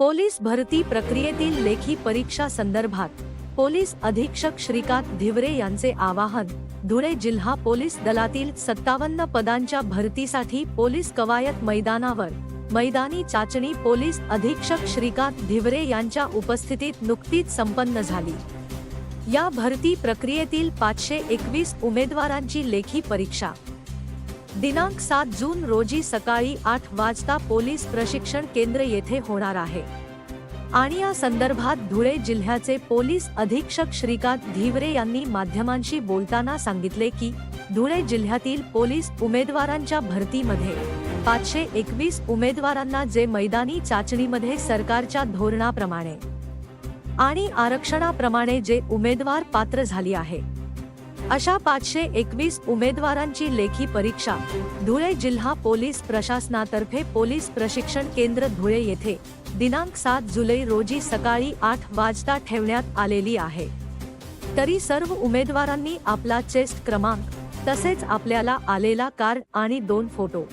Police भरती प्रक्रियेतील लेखी परीक्षा संदर्भात पोलीस अधीक्षक श्रीकांत धिवरे यांचे आवाहन धुळे जिल्हा पोलीस दलातील सत्तावन्न पदांच्या भरतीसाठी पोलीस कवायत मैदानावर मैदानी चाचणी पोलीस अधीक्षक श्रीकांत धिवरे यांच्या उपस्थितीत नुकतीच संपन्न झाली. या भरती प्रक्रियेतील पाचशे एकवीस उमेदवारांची लेखी परीक्षा दिनांक सात जून रोजी सकाळी आठ वाजता पोलीस प्रशिक्षण केंद्र येथे होणार आहे. आणि या संदर्भात धुळे जिल्ह्याचे पोलीस अधीक्षक श्रीकांत धिवरे यांनी माध्यमांशी बोलताना सांगितले की धुळे जिल्ह्यातील पोलीस उमेदवारांच्या भरतीमध्ये पाचशे एकवीस उमेदवारांना जे मैदानी चाचणीमध्ये सरकारच्या धोरणाप्रमाणे आणि आरक्षणाप्रमाणे जे उमेदवार पात्र झाली आहे अशा पाचशे एकवीस उमेदवारांची लेखी परीक्षा. धुळे जिल्हा पोलीस प्रशासनातर्फे पोलीस प्रशिक्षण केंद्र धुळे येथे दिनांक सात जुलै रोजी सकाळी आठ वाजता ठेवण्यात आलेली आहे. तरी सर्व उमेदवारांनी आपला चेस्ट क्रमांक तसेच आपल्याला आलेला कार्ड आणि दोन फोटो.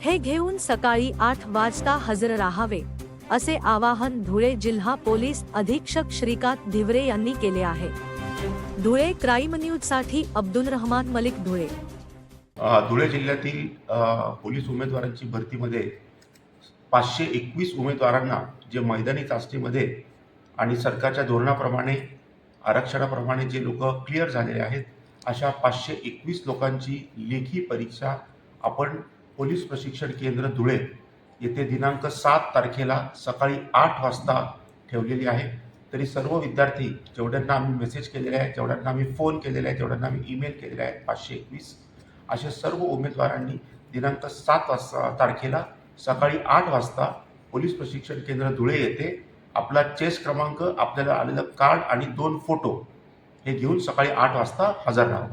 हे घेऊन सकाळी आठ वाजता हजर राहावे असे आवाहन धुळे जिल्हा पोलीस अधीक्षक श्रीकांत धिवरे यांनी केले आहे. धुळे क्राईम न्यूजसाठी अब्दुल रहमान मलिक धुळे. धुळे जिल्ह्यातील पोलीस उमेदवारांची भरतीमध्ये पाचशे एकवीस उमेदवारांना जे मैदानी चाचणीमध्ये आणि सरकारच्या धोरणाप्रमाणे आरक्षणाप्रमाणे जे लोक क्लिअर झालेले आहेत अशा पाचशे एकवीस लोकांची लेखी परीक्षा आपण पोलीस प्रशिक्षण केंद्र धुळे येथे दिनांक सात तारखेला सकाळी आठ वाजता ठेवलेली आहे. तरी सर्व विद्यार्थी जेवढ्यांना आम्ही मेसेज केलेले आहेत जेवढ्यांना आम्ही फोन केलेले आहेत जेवढ्यांना आम्ही ईमेल केलेले आहेत पाचशे एकवीस अशा सर्व उमेदवारांनी दिनांक सात वाजता तारखेला सकाळी आठ वाजता पोलीस प्रशिक्षण केंद्र धुळे येथे आपला चेस क्रमांक आपल्याला आलेलं कार्ड आणि दोन फोटो हे घेऊन सकाळी आठ वाजता हजर राहावं.